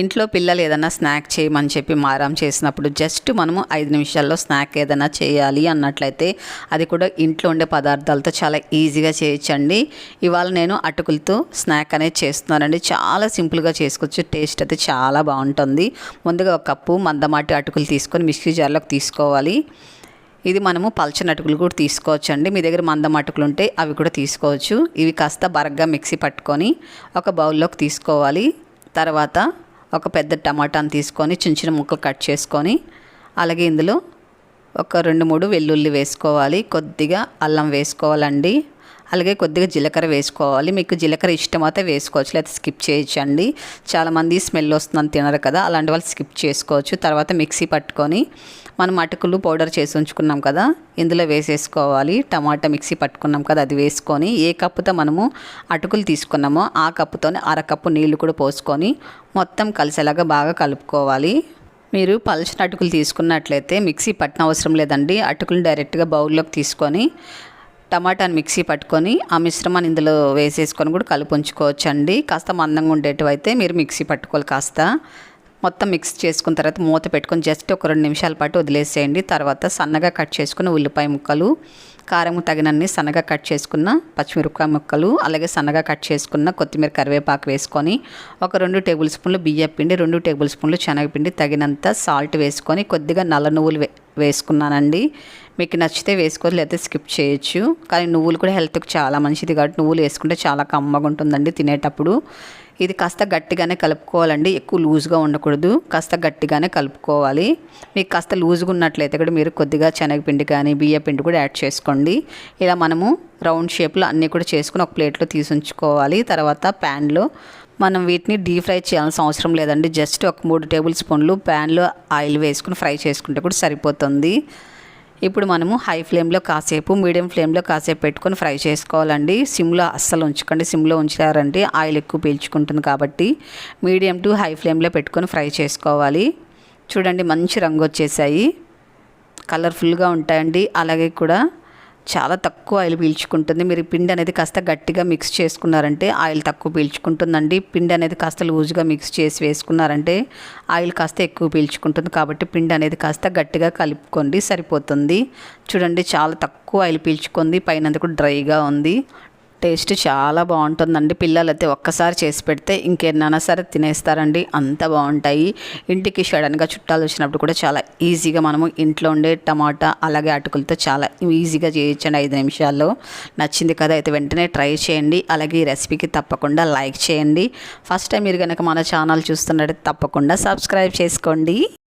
ఇంట్లో పిల్లలు ఏదైనా స్నాక్ చేయమని చెప్పి మారం చేసినప్పుడు జస్ట్ మనము ఐదు నిమిషాల్లో స్నాక్ ఏదైనా చేయాలి అన్నట్లయితే అది కూడా ఇంట్లో ఉండే పదార్థాలతో చాలా ఈజీగా చేయొచ్చండి. ఇవాళ నేను అటుకులతో స్నాక్ అనేది చేస్తున్నానండి. చాలా సింపుల్గా చేసుకోవచ్చు. టేస్ట్ అయితే చాలా బాగుంటుంది. ముందుగా ఒక కప్పు మందమాటి అటుకులు తీసుకొని మిక్సీ జార్లోకి తీసుకోవాలి. ఇది మనము పల్చని అటుకులు కూడా తీసుకోవచ్చు అండి మీ దగ్గర మందం అటుకులు ఉంటే అవి కూడా తీసుకోవచ్చు. ఇవి కాస్త బరగ్గా మిక్సీ పట్టుకొని ఒక బౌల్లోకి తీసుకోవాలి. తర్వాత ఒక పెద్ద టమాటాని తీసుకొని చిన్న చిన్న ముక్కలు కట్ చేసుకొని అలాగే ఇందులో ఒక రెండు మూడు వెల్లుల్లి వేసుకోవాలి. కొద్దిగా అల్లం వేసుకోవాలండి. అలాగే కొద్దిగా జీలకర్ర వేసుకోవాలి. మీకు జీలకర్ర ఇష్టమైతే వేసుకోవచ్చు లేదా స్కిప్ చేయొచ్చండి. చాలామంది స్మెల్ వస్తుందని తినరు కదా అలాంటి వాళ్ళు స్కిప్ చేసుకోవచ్చు. తర్వాత మిక్సీ పట్టుకొని మనం అటుకులు పౌడర్ చేసి ఉంచుకున్నాం కదా ఇందులో వేసేసుకోవాలి. టమాటా మిక్సీ పట్టుకున్నాం కదా అది వేసుకొని ఏ కప్పుతో మనము అటుకులు తీసుకున్నామో ఆ కప్పుతోనే అరకప్పు నీళ్ళు కూడా పోసుకొని మొత్తం కలిసేలాగా బాగా కలుపుకోవాలి. మీరు పల్చిన అటుకులు తీసుకున్నట్లయితే మిక్సీ పట్టిన అవసరం లేదండి. అటుకులు డైరెక్ట్గా బౌల్లోకి తీసుకొని టమాటాని మిక్సీ పట్టుకొని ఆ మిశ్రమాన్ని ఇందులో వేసేసుకొని కూడా కలిపి ఉంచుకోవచ్చు అండి కాస్త మందంగా ఉండేటివైతే మీరు మిక్సీ పట్టుకోవాలి కాస్త. మొత్తం మిక్స్ చేసుకున్న తర్వాత మూత పెట్టుకొని జస్ట్ ఒక రెండు నిమిషాల పాటు వదిలేసేయండి. తర్వాత సన్నగా కట్ చేసుకున్న ఉల్లిపాయ ముక్కలు కారం తగినన్ని సన్నగా కట్ చేసుకున్న పచ్చిమిరపకాయ ముక్కలు అలాగే సన్నగా కట్ చేసుకున్న కొత్తిమీర కరివేపాకు వేసుకొని ఒక రెండు టేబుల్ స్పూన్లు బియ్యం పిండి రెండు టేబుల్ స్పూన్లు శనగపిండి తగినంత సాల్ట్ వేసుకొని కొద్దిగా నల్ల నువ్వులు వే వేసుకున్నానండి. మీకు నచ్చితే వేసుకోవాలి లేకపోతే స్కిప్ చేయొచ్చు. కానీ నువ్వులు కూడా హెల్త్కి చాలా మంచిది కాబట్టి నువ్వులు వేసుకుంటే చాలా కమ్మగా ఉంటుందండి తినేటప్పుడు. ఇది కాస్త గట్టిగానే కలుపుకోవాలండి ఎక్కువ లూజ్గా ఉండకూడదు. కాస్త గట్టిగానే కలుపుకోవాలి. మీకు కాస్త లూజ్గా ఉన్నట్లయితే కూడా మీరు కొద్దిగా శనగపిండి కానీ బియ్య పిండి కూడా యాడ్ చేసుకోండి. ఇలా మనము రౌండ్ షేప్లో అన్నీ కూడా చేసుకుని ఒక ప్లేట్లో తీసి ఉంచుకోవాలి తర్వాత ప్యాన్లో మనం వీటిని డీప్ ఫ్రై చేయాల్సిన అవసరం లేదండి. జస్ట్ ఒక మూడు టేబుల్ స్పూన్లు ప్యాన్లో ఆయిల్ వేసుకుని ఫ్రై చేసుకుంటే కూడా సరిపోతుంది. ఇప్పుడు మనము హై ఫ్లేమ్లో కాసేపు మీడియం ఫ్లేమ్లో కాసేపు పెట్టుకొని ఫ్రై చేసుకోవాలండి. సిమ్లో అస్సలు ఉంచకండి. సిమ్లో ఉంచారంటే ఆయిల్ ఎక్కువ పీల్చుకుంటుంది కాబట్టి మీడియం టు హై ఫ్లేమ్లో పెట్టుకొని ఫ్రై చేసుకోవాలి. చూడండి మంచి రంగు వచ్చేసాయి. కలర్ఫుల్గా ఉంటాయండి. అలాగే కూడా చాలా తక్కువ ఆయిల్ పీల్చుకుంటుంది. మీరు పిండి అనేది కాస్త గట్టిగా మిక్స్ చేసుకున్నారంటే ఆయిల్ తక్కువ పీల్చుకుంటుందండి. పిండి అనేది కాస్త లూజ్గా మిక్స్ చేసి వేసుకున్నారంటే ఆయిల్ కాస్త ఎక్కువ పీల్చుకుంటుంది. కాబట్టి పిండి అనేది కాస్త గట్టిగా కలుపుకోండి సరిపోతుంది. చూడండి చాలా తక్కువ ఆయిల్ పీల్చుకుంది. పైన కూడా డ్రైగా ఉంది. టేస్ట్ చాలా బాగుంటుందండి. పిల్లలైతే ఒక్కసారి చేసి పెడితే ఇంకెన్నైనా సరే తినేస్తారండి. అంత బాగుంటాయి. ఇంటికి సడన్గా చుట్టాలు వచ్చినప్పుడు కూడా చాలా ఈజీగా మనము ఇంట్లో ఉండే టమాటా అలాగే అటుకులతో చాలా ఈజీగా చేయొచ్చండి ఐదు నిమిషాల్లో. నచ్చింది కదా అయితే వెంటనే ట్రై చేయండి. అలాగే ఈ రెసిపీకి తప్పకుండా లైక్ చేయండి. ఫస్ట్ టైం మీరు కనుక మన ఛానల్ చూస్తున్నట్టు తప్పకుండా సబ్స్క్రైబ్ చేసుకోండి.